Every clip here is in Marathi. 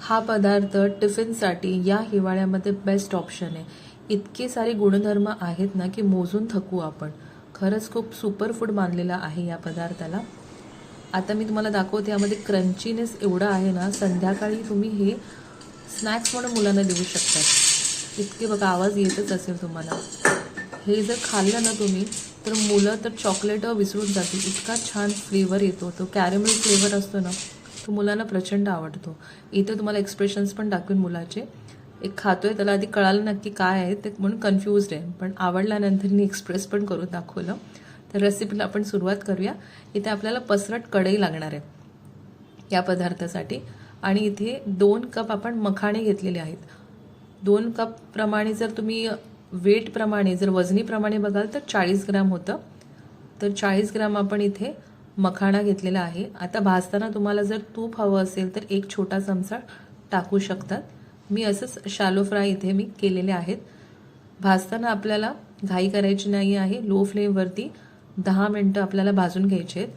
हा पदार्थ टिफिनसाठी या हिवाळ्यामध्ये बेस्ट ऑप्शन आहे. इतके सारे गुणधर्म आहेत ना की मोजून थकू आपण. खरंच खूप सुपरफूड मानलेला आहे या पदार्थाला. आता मी तुम्हाला दाखवते यामध्ये क्रंचीनेस एवढा आहे ना संध्याकाळी तुम्ही हे स्नॅक्स म्हणून मुलांना देऊ शकतात इतके बघा आवाज येतच असेल तुम्हाला. हे जर खाल्लं ना तुम्ही तर मुलं तर चॉकलेट विसरून जातील. इतका छान फ्लेवर येतो. तो कॅरेमल फ्लेवर असतो ना तो मुलांना प्रचंड आवडतो. इथे तुम्हाला एक्सप्रेशन्स पण दाखवेन मुलाचे. एक खातोय त्याला आधी कळालं नक्की काय आहे ते म्हणून कन्फ्युज्ड आहे. पण आवडल्यानंतर मी एक्सप्रेस पण करून दाखवलं. तर रेसिपीला आपण सुरुवात करूया. इथे आपल्याला पसरट कढई लागणार आहे या पदार्थासाठी. आणि इथे दोन कप आपण मखाणे घेतलेले आहेत. दोन कप प्रमाणे जर तुम्ही वेटप्रमाणे जर वजनीप्रमाणे बघाल तर चाळीस ग्राम होतं. तर चाळीस ग्राम आपण इथे मखाणा घेतलेला आहे. आता भाजताना तुम्हाला जर तूप हवं असेल तर एक छोटा चमचा टाकू शकतात. मी असंच शालो फ्राय इथे मी केलेले आहेत. भाजताना आपल्याला घाई करायची नाही आहे. लो फ्लेमवरती दहा मिनटं आपल्याला भाजून घ्यायचे आहेत.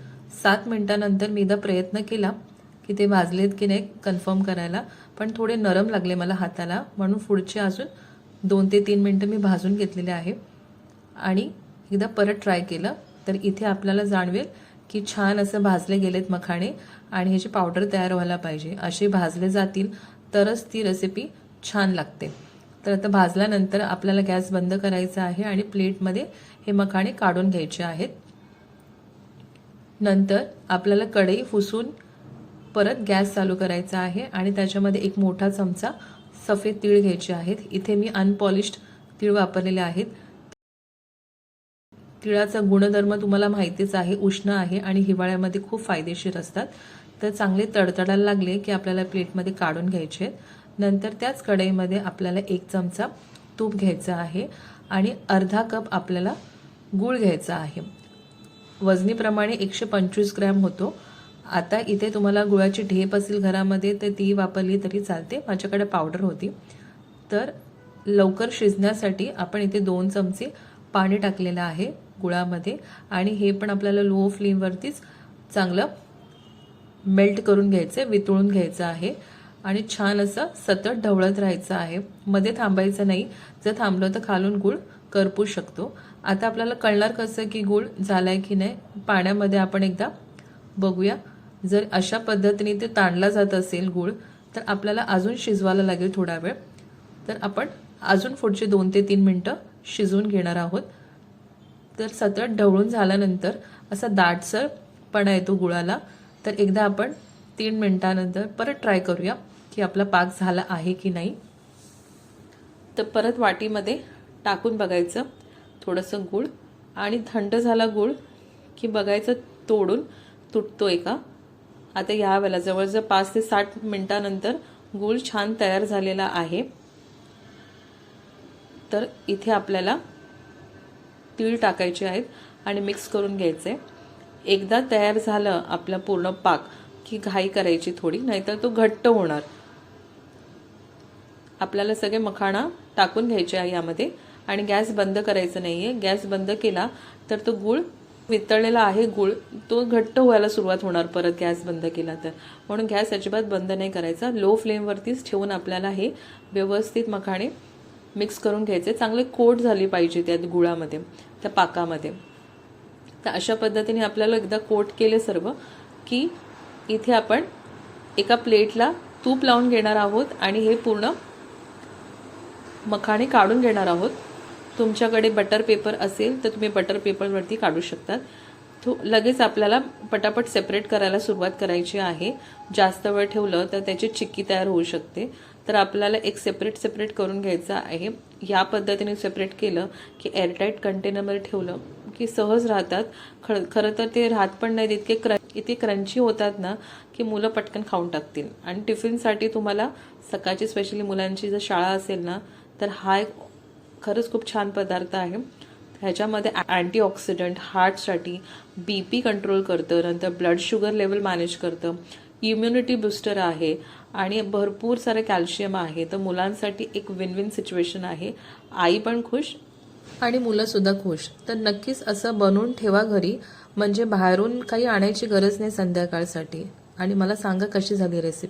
सात मिनटानंतर मी एकदा प्रयत्न केला की ते भाजलेत की नाही कन्फर्म करायला. पण थोडे नरम लागले मला हाताला. म्हणून पुढचे अजून दोन ते तीन मिनटं मी भाजून घेतलेले आहे. आणि एकदा परत ट्राय केलं तर इथे आपल्याला जाणवेल की छान असं भाजले गेलेत मखाणे आणि ह्याची पावडर तयार व्हायला पाहिजे. असे भाजले जातील तरच ती रेसिपी छान लागते. तर आता भाजल्यानंतर आपल्याला गॅस बंद करायचा आहे आणि प्लेटमध्ये हे मखाणे काढून घ्यायचे आहेत. नंतर आपल्याला कढई फुसून परत गॅस चालू करायचा आहे आणि त्याच्यामध्ये एक मोठा चमचा सफेद तीळ घ्यायचे आहेत. इथे मी अनपॉलिश्ड तीळ वापरलेले आहेत. तिळाचा गुणधर्म तुम्हाला माहितीच आहे उष्ण आहे आणि हिवाळ्यामध्ये खूप फायदेशीर असतात. तर चांगले तडतडायला लागले की आपल्याला प्लेटमध्ये काढून घ्यायचे. नंतर त्याच कढईमध्ये आपल्याला एक चमचा तूप घ्यायचा आहे आणि अर्धा कप आपल्याला गूळ घ्यायचा आहे. वजनीप्रमाणे एकशे पंचवीस ग्रॅम होतो. आता इथे तुम्हाला गुळाची ढेप असेल घरामध्ये तर ती वापरली तरी चालते. माझ्याकडे पावडर होती. तर लवकर शिजण्यासाठी आपण इथे दोन चमचे पाणी टाकलेलं आहे गुळामध्ये आणि हे पण आपल्याला लो फ्लेमवरतीच चांगलं मेल्ट करून घ्यायचं आहे वितळून घ्यायचं आहे. आणि छान असं सतत ढवळत राहायचं आहे. मध्ये थांबायचं नाही. जर थांबलं तर खालून गुळ करपू शकतो. आता आपल्याला कळणार कसं की गुळ आहे की नाही पाण्यामध्ये आपण एकदा बघूया. जर अशा पद्धतीने ते ताणला जात असेल गुळ तर आपल्याला अजून शिजवायला लागेल थोडा वेळ. तर आपण अजून पुढचे दोन ते तीन मिनटं शिजवून घेणार आहोत. तर सतत ढवळून झाल्यानंतर असा दाटसरपणा येतो गुळाला. तर एकदा आपण तीन मिनटानंतर परत ट्राय करूया की आपला पाक झाला आहे की नाही. तर परत वाटीमध्ये टाकून बघायचं थोडंसं गूळ. आणि थंड झाला गूळ की बघायचं तोडून तुटतो आहे का आता ह्या वेळेला जवळजवळ पाच ते साठ मिनटानंतर गूळ छान तयार झालेला आहे. तर इथे आपल्याला तीळ टाकायचे आहेत आणि मिक्स करून घ्यायचे. एकदा तयार झालं आपलं पूर्ण पाक की घाई करायची थोडी नाहीतर तो घट्ट होणार. आपल्याला सगळे मखाणा टाकून घ्यायचे आहे यामध्ये आणि गॅस बंद करायचं नाही आहे गॅस बंद केला तर तो गुळ वितळलेला आहे. गुळ तो घट्ट व्हायला सुरुवात होणार परत गॅस बंद केला तर. म्हणून गॅस अजिबात बंद नाही करायचा. लो फ्लेमवरतीच ठेवून आपल्याला हे व्यवस्थित मखाणे मिक्स करून घ्यायचे. चांगले कोट झाली पाहिजे त्यात गुळामध्ये त्या पाकामध्ये. तर अशा पद्धतीने आपल्याला एकदा कोट केले सर्व की इथे आपण एका प्लेटला तूप लावून घेणार आहोत आणि हे पूर्ण मखाणे काढून घेणार आहोत. तुमच्याकडे बटर पेपर असेल तर तुम्ही बटर पेपरवरती काढू शकतात. तो लगेच आपल्याला पटापट सेपरेट करायला सुरुवात करायची आहे. जास्त वेळ ठेवलं तर त्याची चिक्की तयार होऊ शकते. तर आपल्याला एक सेपरेट सेपरेट करून घ्यायचं आहे. या पद्धतीने सेपरेट केलं की एअरटाईट कंटेनरमध्ये ठेवलं की सहज राहतात. खर खरं तर ते राहत पण नाहीत. इतके क्र इतके क्रंची होतात ना की मुलं पटकन खाऊन टाकतील. आणि टिफिनसाठी तुम्हाला सकाळची स्पेशली मुलांची जर शाळा असेल ना तर हा एक खरंच खूप छान पदार्थ आहे. ह्याच्यामध्ये अँटीऑक्सिडंट हार्टसाठी बी पी कंट्रोल करतं नंतर ब्लड शुगर लेवल मॅनेज करतं. इम्युनिटी बुस्टर आहे आणि भरपूर सारे कॅल्शियम आहे. तर मुलांसाठी एक विन विन सिच्युएशन आहे. आई पण खुश आणि मुलंसुद्धा खुश. तर नक्कीच असं बनवून ठेवा घरी. म्हणजे बाहेरून काही आणायची गरज नाही संध्याकाळसाठी. आणि मला सांगा कशी झाली रेसिपी